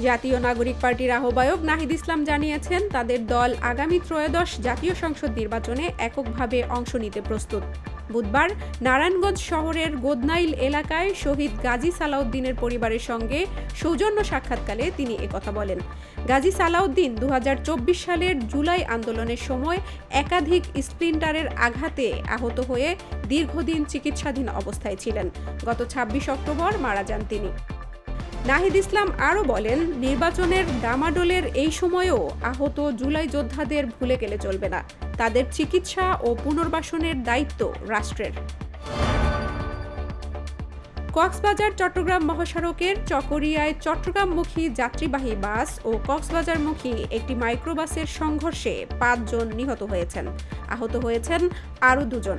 জাতীয় নাগরিক পার্টির আহ্বায়ক নাহিদ ইসলাম জানিয়েছেন, তাদের দল আগামী ত্রয়োদশ জাতীয় সংসদ নির্বাচনে এককভাবে অংশ নিতে প্রস্তুত। বুধবার নারায়ণগঞ্জ শহরের গোদনাইল এলাকায় শহীদ গাজী সালাউদ্দিনের পরিবারের সঙ্গে সৌজন্য সাক্ষাৎকালে তিনি একথা বলেন। গাজী সালাউদ্দিন দু হাজার চব্বিশ সালের জুলাই আন্দোলনের সময় একাধিক স্প্লিন্টারের আঘাতে আহত হয়ে দীর্ঘদিন চিকিৎসাধীন অবস্থায় ছিলেন। গত ছাব্বিশ অক্টোবর মারা যান তিনি। নাহিদ ইসলাম আরও বলেন, নির্বাচনের ডামাডোলের এই সময়েও আহত জুলাই যোদ্ধাদের ভুলে গেলে চলবে না। তাদের চিকিৎসা ও পুনর্বাসনের দায়িত্ব রাষ্ট্রের। কক্সবাজার, চট্টগ্রাম মহাসড়কের চকরিয়ায় চট্টগ্রামমুখী যাত্রীবাহী বাস ও কক্সবাজারমুখী একটি মাইক্রোবাসের সংঘর্ষে পাঁচজন নিহত হয়েছেন। আহত হয়েছেন আরও দুজন।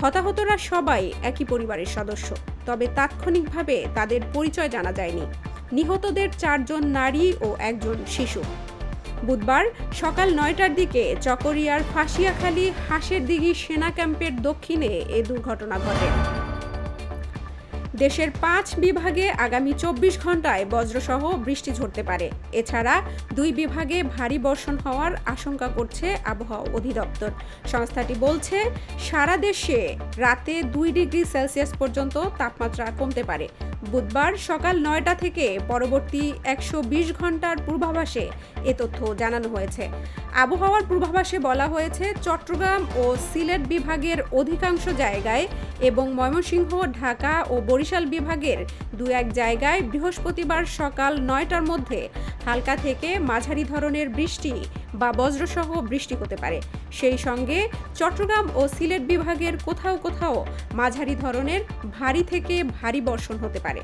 হতাহতরা সবাই একই পরিবারের সদস্য, তবে তাৎক্ষণিকভাবে তাদের পরিচয় জানা যায়নি। নিহতদের চারজন নারী ও একজন শিশু। বুধবার সকাল নয়টার দিকে চকরিয়ার ফাঁসিয়াখালী হাঁসের দিঘি সেনা ক্যাম্পের দক্ষিণে এ দুর্ঘটনা ঘটে। দেশের পাঁচ বিভাগে আগামী চব্বিশ ঘন্টায় বজ্রসহ বৃষ্টি ঝরতে পারে। এছাড়া দুই বিভাগে ভারী বর্ষণ হওয়ার আশঙ্কা করছে আবহাওয়া অধিদপ্তর। সংস্থাটি বলছে, সারা দেশে রাতে দুই ডিগ্রি সেলসিয়াস পর্যন্ত তাপমাত্রা কমতে পারে। বুধবার সকাল নয়টা থেকে পরবর্তী একশো বিশ ঘণ্টার পূর্বাভাসে এ তথ্য জানানো হয়েছে। আবহাওয়ার পূর্বাভাসে বলা হয়েছে, চট্টগ্রাম ও সিলেট বিভাগের অধিকাংশ জায়গায় এবং ময়মনসিংহ, ঢাকা ও বরিশাল বিভাগের দু এক জায়গায় বৃহস্পতিবার সকাল নয়টার মধ্যে হালকা থেকে মাঝারি ধরনের বৃষ্টি বা বজ্রসহ বৃষ্টি হতে পারে। সেই সঙ্গে চট্টগ্রাম ও সিলেট বিভাগের কোথাও কোথাও মাঝারি ধরনের ভারী থেকে ভারী বর্ষণ হতে পারে।